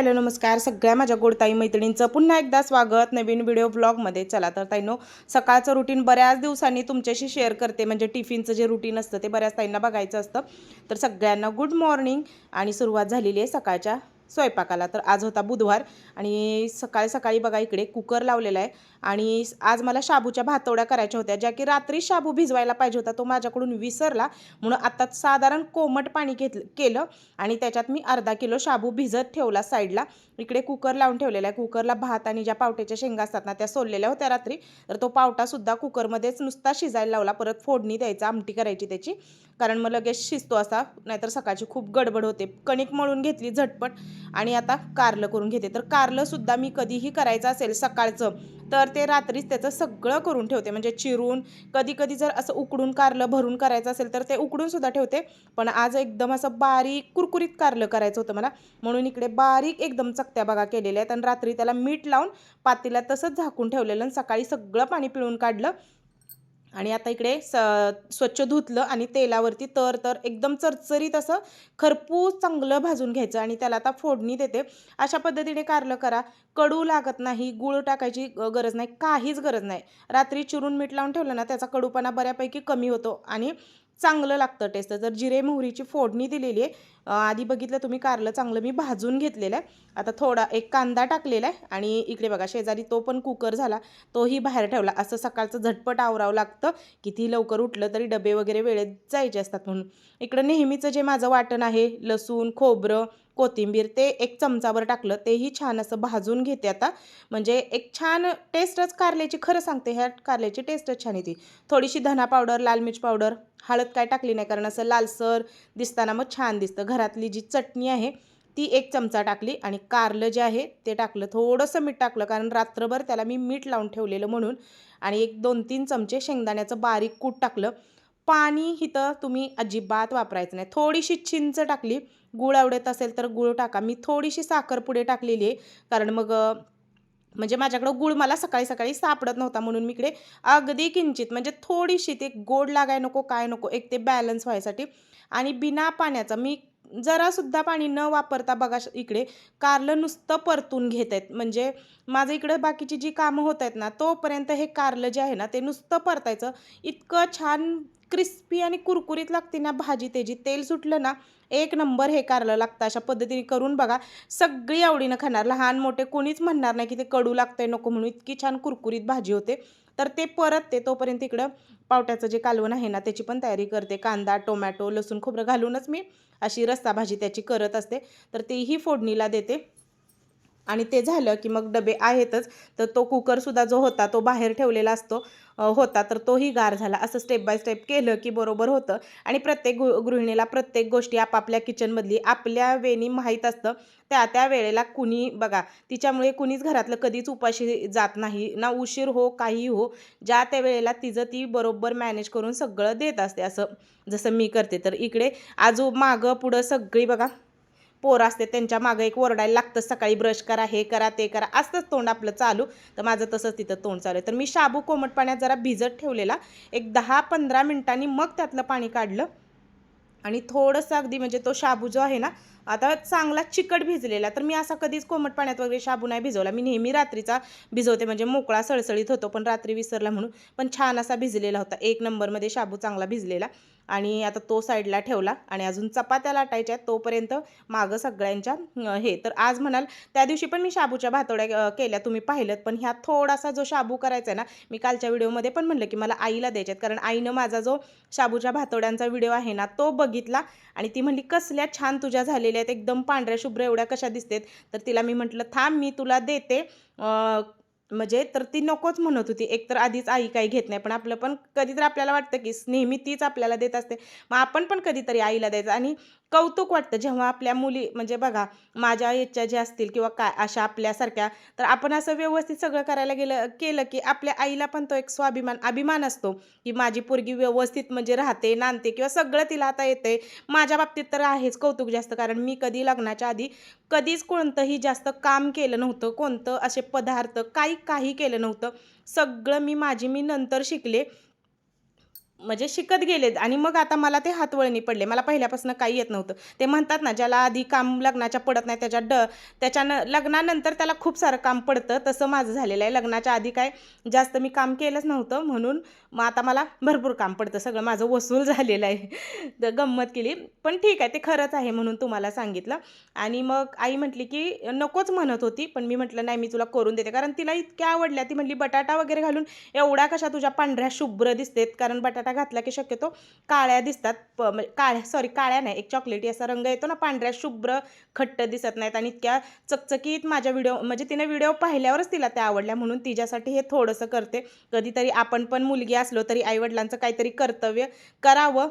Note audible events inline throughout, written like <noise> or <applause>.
Hello नमस्कार. सगळ्या माझ्या गोडताई मैत्रिणींचं पुन्हा एकदा स्वागत. नवीन व्हिडिओ ब्लॉगमध्ये चला तर ताईनो सकाळचं रुटीन बऱ्याच दिवसांनी तुमच्याशी शेअर करते. म्हणजे टिफिनचं जे रुटीन असतं ते बऱ्याच ताईंना बघायचं असतं. तर सगळ्यांना गुड मॉर्निंग आणि सुरुवात झालेली आहे सकाळच्या स्वयंपाकाला. तर आज होता बुधवार आणि सकाळी सकाळी बघा इकडे कुकर लावलेला आहे आणि आज मला शाबूच्या भातोड्या करायच्या होत्या ज्या की रात्री शाबू भिजवायला पाहिजे होता तो माझ्याकडून विसरला. म्हणून आत्ता साधारण कोमट पाणी घेतलं केलं आणि त्याच्यात मी अर्धा किलो शाबू भिजत ठेवला साईडला. इकडे कुकर लावून ठेवलेला आहे. कुकरला भात आणि ज्या पावट्याच्या शेंगा असतात ना त्या सोललेल्या होत्या रात्री. तर तो पावटासुद्धा कुकरमध्येच नुसता शिजायला लावला. परत फोडणी द्यायचा आमटी करायची त्याची. कारण मग लगेच शिजतो असा नाहीतर सकाळची खूप गडबड होते. कणिक मळून घेतली झटपट. आणि आता कारलं करून घेते. तर कारलंसुद्धा मी कधीही करायचं असेल सकाळचं तर ते रात्रीच त्याचं सगळं करून ठेवते. म्हणजे चिरून कधी कधी जर असं उकडून कारलं भरून करायचं असेल तर ते उकडून सुद्धा ठेवते. पण आज एकदम असं बारीक कुरकुरीत कारलं करायचं होतं मला. म्हणून इकडे बारीक एकदम चकत्या बघा केलेल्या आहेत. आणि रात्री त्याला मीठ लावून पातीला तसंच झाकून ठेवलेलं आणि सकाळी सगळं पाणी पिळून काढलं. आणि आता इकडे स स्वच्छ धुतलं आणि तेलावरती तर तर एकदम चरचरीत असं खरपूस चांगलं भाजून घ्यायचं आणि त्याला आता फोडणी देते. अशा पद्धतीने कारलं करा. कडू लागत नाही गूळ टाकायची गरज नाही काहीच गरज नाही. रात्री चिरून मीठ लावून ठेवलं ना त्याचा कडूपणा बऱ्यापैकी कमी होतो आणि चांगलं लागतं टेस्ट जर जिरे मोहरीची फोडणी दिलेली आहे आधी बघितलं तुम्ही कारलं चांगलं मी भाजून घेतलेलं आहे. आता थोडा एक कांदा टाकलेला आहे आणि इकडे बघा शेजारी तो पण कुकर झाला तोही बाहेर ठेवला. असं सकाळचं झटपट आवरावं लागतं किती लवकर उठलं तरी डबे वगैरे वेळेत जायचे असतात म्हणून. इकडं नेहमीचं जे माझं वाटण आहे लसूण खोबरं कोथिंबीर ते एक चमचाभर टाकलं तेही छान असं भाजून घेते आता. म्हणजे एक छान टेस्टच कारल्याची खरं सांगते ह्या कारल्याची टेस्टच छान येते. थोडीशी धना पावडर लाल मिरच पावडर हळद काय टाकली नाही? कारण असं लालसर दिसताना मग छान दिसतं. घरातली जी चटणी आहे ती एक चमचा टाकली आणि कारलं जे आहे ते टाकलं. थोडंसं मीठ टाकलं कारण रात्रभर त्याला मी मीठ लावून ठेवलेलं म्हणून आणि एक दोन तीन चमचे शेंगदाण्याचं बारीक कूट टाकलं. पाणी इथं तुम्ही अजिबात वापरायचं नाही. थोडीशी चिंच टाकली. गूळ आवडत असेल तर गूळ टाका. मी थोडीशी साखर पुढे टाकलेली आहे. कारण मग म्हणजे माझ्याकडं गूळ मला सकाळी सकाळी सापडत नव्हता म्हणून मी इकडे अगदी किंचित म्हणजे थोडीशी ते गोड लागाय नको काय नको एक ते बॅलन्स व्हायसाठी. आणि बिना पाण्याचं मी जरासुद्धा पाणी न वापरता बघा इकडे कारलं नुसतं परतून घेत आहेत. म्हणजे माझं इकडं बाकीची जी कामं होत आहेत ना तोपर्यंत हे कारलं जे आहे ना ते नुसतं परतायचं. इतकं छान क्रिस्पी आणि कुरकुरीत लागते ना भाजी त्याची तेल सुटलं ना एक नंबर हे कारलं लागतं. अशा पद्धतीने करून बघा सगळी आवडीनं खाणार. लहान मोठे कोणीच म्हणणार नाही की ते कडू लागतंय नको म्हणून. इतकी छान कुरकुरीत भाजी होते. तर ते परत ते तोपर्यंत इकडं पावट्याचं जे कालवण आहे ना त्याची पण तयारी करते. कांदा टोमॅटो लसूण खोबरं घालूनच मी अशी रस्सा भाजी त्याची करत असते. तर तेही फोडणीला देते. आणि ते झालं की मग डबे आहेतच तर तो कुकरसुद्धा जो होता तो बाहेर ठेवलेला असतो होता तर तोही गार झाला. असं स्टेप बाय स्टेप केलं की बरोबर होतं. आणि प्रत्येक गृ गृहिणीला प्रत्येक गोष्टी आपापल्या किचनमधली आपल्या वेणी माहीत असतं. त्या त्या वेळेला कुणी बघा तिच्यामुळे कुणीच घरातलं कधीच उपाशी जात नाही. ना उशीर हो काही हो ज्या त्या वेळेला तिचं ती बरोबर मॅनेज करून सगळं देत असते. असं जसं मी करते. तर इकडे आजू मागं पुढं सगळी बघा पोर असते त्यांच्या मागं एक ओरडायला लागतं सकाळी ब्रश करा हे करा ते करा असतंच तोंड आपलं चालू. तर माझं तसंच तिथं तोंड चालू आहे. तर मी शाबू कोमट पाण्यात जरा भिजत ठेवलेला. एक दहा पंधरा मिनिटांनी मग त्यातलं पाणी काढलं. आणि थोडंसं अगदी म्हणजे तो शाबू जो आहे ना आता चांगला चिकट भिजलेला. तर मी असा कधीच कोमट पाण्यात वगैरे शाबू नाही भिजवला. मी नेहमी रात्रीचा भिजवते म्हणजे मोकळा सळसळीत होतो पण रात्री विसरला म्हणून. पण छान असा भिजलेला होता. एक नंबरमध्ये शाबू चांगला भिजलेला. आणि आता तो साईडला ठेवला आणि अजून चपात्या लाटायच्या आहेत तोपर्यंत मागं सगळ्यांच्या हे. तर आज म्हणाल त्या दिवशी पण मी शाबूच्या भातोड्या केल्या तुम्ही पाहिलं पण ह्या थोडासा जो शाबू करायचा आहे ना मी कालच्या व्हिडिओमध्ये पण म्हणलं की मला आईला द्यायच्यात. कारण आईनं माझा जो शाबूच्या भातोड्यांचा व्हिडिओ आहे ना तो बघितला आणि ती म्हणली कसल्या छान तुझ्या झालेल्या आहेत. एकदम पांढऱ्या शुभ्र एवढ्या कशा दिसतेत. तर तिला मी म्हटलं थांब मी तुला देते. म्हणजे तर ती नकोच म्हणत होती. एकतर आधीच आई काही घेत नाही पण आपलं पण कधीतरी आपल्याला वाटतं की नेहमी तीच आपल्याला देत असते. मग आपण पण कधीतरी आईला द्यायचं आणि कौतुक वाटतं. जेव्हा आपल्या मुली म्हणजे बघा माझ्या याच्या ज्या असतील किंवा काय अशा आपल्यासारख्या तर आपण असं व्यवस्थित सगळं करायला गेलं केलं की आपल्या आईला पण तो एक स्वाभिमान अभिमान असतो की माझी पोरगी व्यवस्थित म्हणजे राहते नांदते किंवा सगळं तिला आता येते माझ्या बाबतीत तर आहेच कौतुक जास्त कारण मी कधी लग्नाच्या आधी कधीच कोणतंही जास्त काम केलं नव्हतं कोणतं असे पदार्थ काही काही केलं नव्हतं. सगळं मी माझी मी नंतर शिकले. म्हणजे शिकत गेले आणि मग आता मला ते हातवळणी पडले. मला पहिल्यापासून काही येत नव्हतं. ते म्हणतात ना ज्याला आधी काम लग्नाच्या पडत नाही त्याच्या ड त्याच्यानं लग्नानंतर त्याला खूप सारं काम पडतं. तसं माझं झालेलं आहे. लग्नाच्या आधी काय जास्त मी काम केलंच नव्हतं. म्हणून मग आता मला भरपूर काम पडतं. सगळं माझं वसूल झालेलं आहे. <laughs> तर गंमत केली. पण ठीक आहे ते खरंच आहे म्हणून तुम्हाला सांगितलं. आणि मग आई म्हटली की नकोच म्हणत होती. पण मी म्हटलं नाही मी तुला करून देते. कारण तिला इतक्या आवडल्या. ती म्हटली बटाटा वगैरे घालून एवढ्या कशा तुझ्या पांढऱ्या शुभ्र दिसतेत. कारण बटाटा घातला की शक्यतो काळ्या दिसतात. प म्हणजे काळ्या सॉरी काळ्या नाही एक चॉकलेटी असा रंग येतो ना पांढऱ्या शुभ्र खट्ट दिसत नाहीत आणि इतक्या चकचकीत माझ्या व्हिडिओ म्हणजे तिने व्हिडिओ पाहिल्यावरच तिला त्या आवडल्या. म्हणून तिच्यासाठी हे थोडंसं करते. कधीतरी आपण पण मुलगी असलो तरी आईवडिलांचं काहीतरी कर्तव्य करावं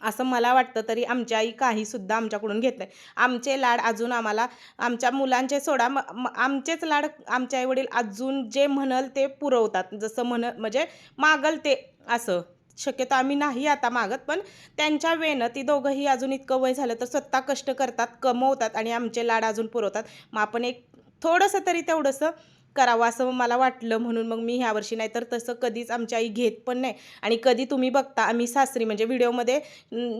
असं मला वाटतं. तरी आमची आई काहीसुद्धा आमच्याकडून घेत नाही. आमचे लाड अजून आम्हाला आमच्या मुलांचे सोडा म- आमचेच लाड आमचे आईवडील अजून जे म्हणल ते पुरवतात. जसं म्हण म्हणजे मागल ते असं. शक्यतो आम्ही नाही आता मागत पण त्यांच्या वेनं ती दोघंही अजून इतकं वय झालं तर स्वतः कष्ट करतात कमवतात आणि आमचे लाड अजून पुरवतात. मग आपण एक थोडंसं तरी तेवढंसं करावं असं मला वाटलं म्हणून मग मी ह्या वर्षी नाही तर तसं कधीच आमची आई घेत पण नाही. आणि कधी तुम्ही बघता आम्ही सासरी म्हणजे व्हिडिओमध्ये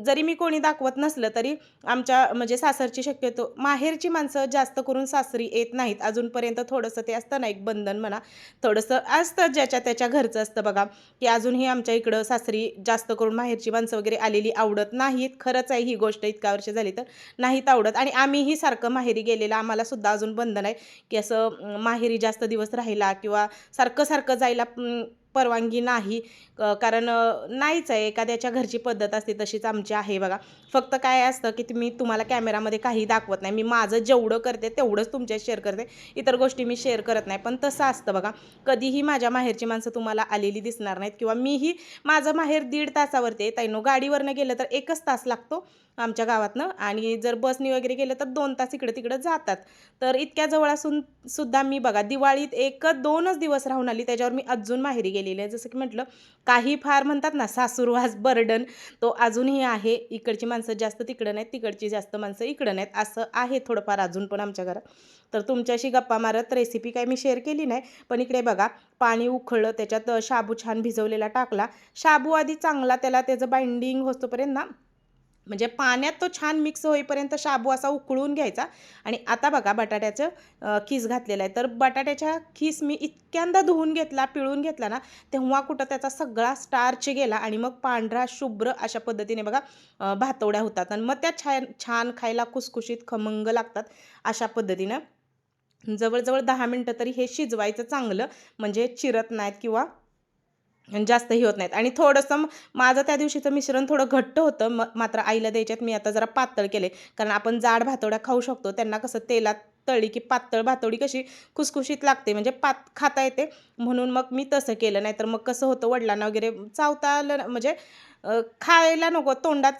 जरी मी कोणी दाखवत नसलं तरी आमच्या म्हणजे सासरची शक्यतो माहेरची माणसं जास्त करून सासरी येत नाहीत. अजूनपर्यंत थोडंसं ते असतं ना एक बंधन म्हणा. थोडंसं असतं ज्याच्या त्याच्या घरचं असतं बघा की अजूनही आमच्या इकडं सासरी जास्त करून माहेरची माणसं वगैरे आलेली आवडत नाहीत. खरंच आहे ही गोष्ट इतक्या वर्ष झाली तर नाहीत आवडत. आणि आम्हीही सारखं माहेरी गेलेलं आम्हाला सुद्धा अजून बंधन आहे की असं माहेरी जास्त दिवस राहिला किंवा सारखं सारखं जायला परवानगी नाही. कारण नाहीच आहे. एखाद्याच्या घरची पद्धत असते तशीच आमची आहे बघा. फक्त काय असतं की मी तुम्हाला कॅमेरामध्ये काही दाखवत नाही. मी माझं जेवढं करते तेवढंच तुमच्या शेअर करते. इतर गोष्टी मी शेअर करत नाही. पण तसं असतं बघा. कधीही माझ्या माहेरची माणसं तुम्हाला आलेली दिसणार नाहीत किंवा मीही माझं माहेर दीड तासावरती आहे. ताईनो गाडीवरनं गेलं तर एकच तास लागतो आमच्या गावातनं. आणि जर बसनी वगैरे गेलं तर दोन तास इकडे तिकडे जातात. तर इतक्या जवळ असून सुद्धा मी बघा दिवाळीत एक दोनच दिवस राहून आली. त्याच्यावर मी अजून माहेरी गेलेली आहे. जसं की म्हटलं काही फार म्हणतात ना सासूरवास बर्डन तो अजूनही आहे. इकडची माणसं जास्त तिकडं नाहीत तिकडची जास्त माणसं इकडं नाहीत. असं आहे थोडंफार अजून पण आमच्या घरात. तर तुमच्याशी गप्पा मारत रेसिपी काय मी शेअर केली नाही. पण इकडे बघा पाणी उखळलं त्याच्यात शाबू छान भिजवलेला टाकला. शाबू आधी चांगला त्याला त्याचं बाइंडिंग होतोपर्यंत ना म्हणजे पाण्यात तो छान मिक्स होईपर्यंत शाबू असा उकळून घ्यायचा. आणि आता बघा बटाट्याचं खीस घातलेलं आहे. तर बटाट्याच्या खीस मी इतक्यांदा धुवून घेतला पिळून घेतला ना तेव्हा कुठं त्याचा सगळा स्टार्च गेला आणि मग पांढरा शुभ्र अशा पद्धतीने बघा भातवड्या होतात. आणि मग त्या छान छान खायला खुसखुशीत खमंग लागतात अशा पद्धतीनं. जवळजवळ दहा मिनटं तरी हे शिजवायचं चांगलं. म्हणजे चिरत नाहीत किंवा जास्तही होत नाहीत. आणि थोडंसं माझं त्या दिवशीचं मिश्रण थोडं घट्ट होतं. म मात्र आईला द्यायच्यात मी आता जरा पातळ केले. कारण आपण जाड भातोड्या खाऊ शकतो. त्यांना कसं तेलात तळली की पातळ भातोडी कशी खुसखुशीत लागते. म्हणजे पात खाता येते. म्हणून मग मी तसं केलं. नाही तर मग कसं होतं वडिलांना वगैरे चावता आलं ना- म्हणजे खायला नको. तोंडात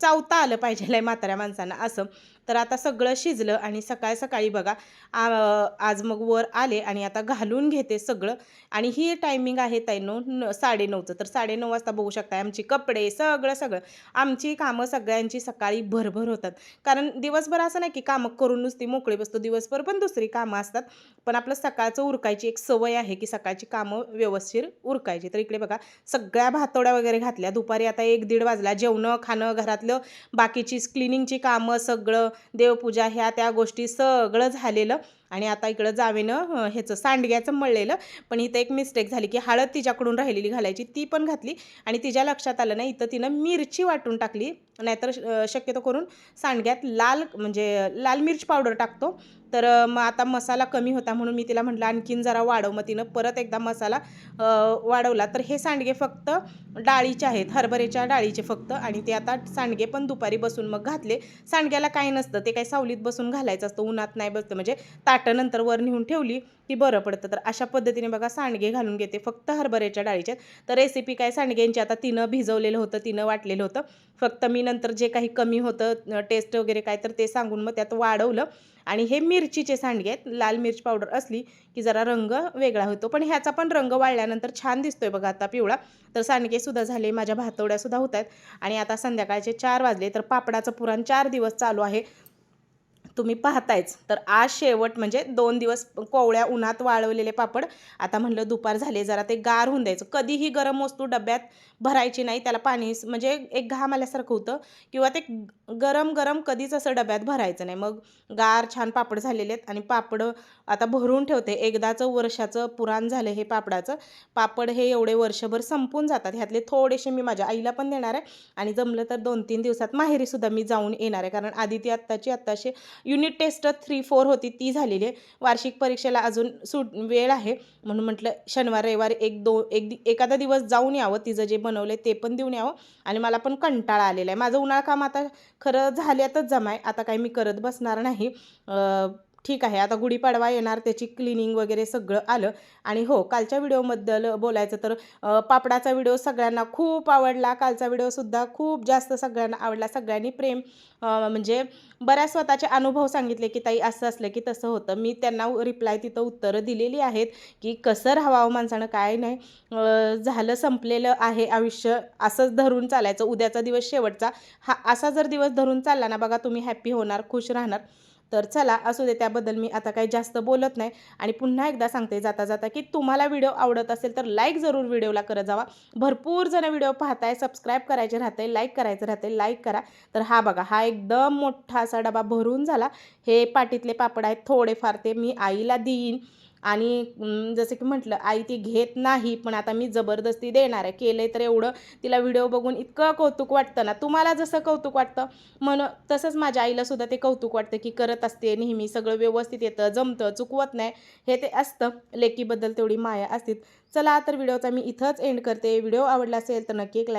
चावता आलं पाहिजे म्हाताऱ्या माणसांना असं. तर आता सगळं शिजलं आणि सकाळ सकाळी बघा आज मग वर आले आणि आता घालून घेते सगळं. आणि ही टायमिंग आहे ताईनो न साडेनऊचं. तर साडेनऊ वाजता बघू शकता आमची कपडे सगळं सगळं. आमची कामं सगळ्यांची सकाळी भरभर होतात. कारण दिवसभर असं नाही की कामं करून नुसती मोकळी बसतो. दिवसभर पण दुसरी कामं असतात. पण आपलं सकाळचं उरकायची एक सवय आहे की सकाळची कामं व्यवस्थित उरकायची. तर इकडे बघा सगळ्या भातोड्या वगैरे घातल्या. दुपारी आता एक दीड वाजला. जेवणं खाणं घरातलं बाकीची क्लिनिंगची कामं सगळं. देवपूजा ह्या त्या गोष्टी सगळं झालेलं. आणि आता इकडं जावेनं ह्याचं सांडग्याचं मळलेलं. पण इथं एक मिस्टेक झाली की हळद तिच्याकडून राहिलेली घालायची ती पण घातली. आणि तिच्या लक्षात आलं नाही इथं तिनं मिरची वाटून टाकली. नाहीतर शक्यतो करून सांडग्यात लाल म्हणजे लाल मिरच पावडर टाकतो. तर मग आता मसाला कमी होता म्हणून मी तिला म्हटलं आणखीन जरा वाढव. मग तिनं परत एकदा मसाला वाढवला. तर हे सांडगे फक्त डाळीचे आहेत. हरभऱ्याच्या डाळीचे फक्त. आणि ते आता सांडगे पण दुपारी बसून मग घातले. सांडग्याला काय नसतं. ते काही सावलीत बसून घालायचं असतं. उन्हात नाही बसतं. म्हणजे ताटं नंतर वर नेऊन ठेवली की बरं पडतं. तर अशा पद्धतीने बघा सांडगे घालून घेते. फक्त हरभऱ्याच्या डाळीचे तर रेसिपी काय सांडग्यांची? आता तिनं भिजवलेलं होतं. तिनं वाटलेलं होतं. फक्त मी नंतर जे काही कमी होतं टेस्ट वगैरे काय तर ते सांगून मग त्यात वाढवलं. आणि हे मिरचीचे सांडगे आहेत. लाल मिरच पावडर असली की जरा रंग वेगळा होतो. पण ह्याचा पण रंग वाळल्यानंतर छान दिसतोय बघा आता पिवळा. तर सांडगेसुद्धा झाले माझ्या भातवड्यासुद्धा होत आहेत. आणि आता संध्याकाळचे चार वाजले तर पापडाचं पुराण चार दिवस चालू आहे. तुम्ही पाहतायच. तर आज शेवट म्हणजे दोन दिवस कोवळ्या उन्हात वाळवलेले पापड. आता म्हणलं दुपार झाले जरा ते गार होऊन द्यायचं. कधीही गरम वस्तू डब्यात भरायची नाही त्याला पाणी म्हणजे एक घाम आल्यासारखं होतं. किंवा ते गरम गरम कधीच असं डब्यात भरायचं नाही. मग गार छान पापड झालेले आहेत आणि पापड आता भरून ठेवते. एकदाचं वर्षाचं पुराण झालं हे पापडाचं. पापड हे एवढे वर्षभर संपून जातात. ह्यातले थोडेसे मी माझ्या आईला पण देणार आहे. आणि जमलं तर दोन तीन दिवसात माहेरीसुद्धा मी जाऊन येणार आहे. कारण आधी ती आत्ताची आत्ताशी युनिट टेस्ट थ्री फोर होती ती झालेली आहे. वार्षिक परीक्षेला अजून सूट वेळ आहे. म्हणून म्हटलं शनिवार रविवार एक दो एक दि एखादा दिवस जाऊन यावं तिचं जे बनवलं आहे ते पण देऊन यावं. आणि मला पण कंटाळा आलेला आहे. माझं उन्हाळा काम आता खरं झाल्यातच जमाय. आता काही मी करत बसणार नाही. ठीक आहे आता गुढीपाडवा येणार त्याची क्लिनिंग वगैरे सगळं आलं. आणि हो कालच्या व्हिडिओबद्दल बोलायचं तर पापडाचा व्हिडिओ सगळ्यांना खूप आवडला. कालचा व्हिडिओसुद्धा खूप जास्त सगळ्यांना आवडला. सगळ्यांनी प्रेम म्हणजे बऱ्याच स्वतःचे अनुभव सांगितले की ताई असं असलं की तसं होतं. मी त्यांना रिप्लाय तिथं उत्तरं दिलेली आहेत की कसं राहावं माणसानं? काय नाही. झालं संपलेलं आहे आयुष्य. असंच धरून चालायचं. उद्याचा दिवस शेवटचा. हा असा जर दिवस धरून चालला ना बघा तुम्ही हॅप्पी होणार खुश राहणार. तर चला असू दे त्याबद्दल मी आता काही जास्त बोलत नाही. आणि पुन्हा एकदा सांगते जाता जाता की तुम्हाला व्हिडिओ आवडत असेल तर लाईक जरूर व्हिडिओला करत जावा. भरपूर जण व्हिडिओ पाहताय सबस्क्राईब करायचे राहते लाईक करायचं राहते लाईक करा. तर हा बघा हा एकदम मोठा असा डबा भरून झाला. हे पाटीतले पापड आहेत थोडेफार ते मी आईला देईन. आणि जसं की म्हटलं आई ती घेत नाही पण आता मी जबरदस्ती देणार आहे. केलं तर एवढं तिला व्हिडिओ बघून इतकं कौतुक वाटतं ना. तुम्हाला जसं कौतुक वाटतं म्हणून तसंच माझ्या आईला सुद्धा ते कौतुक वाटतं की करत असते नेहमी सगळं व्यवस्थित येतं जमतं चुकवत नाही. हे ते असतं. लेकीबद्दल तेवढी माया असते चला तर व्हिडिओचा मी इथंच एंड करते. व्हिडिओ आवडला असेल तर नक्की एक लाईक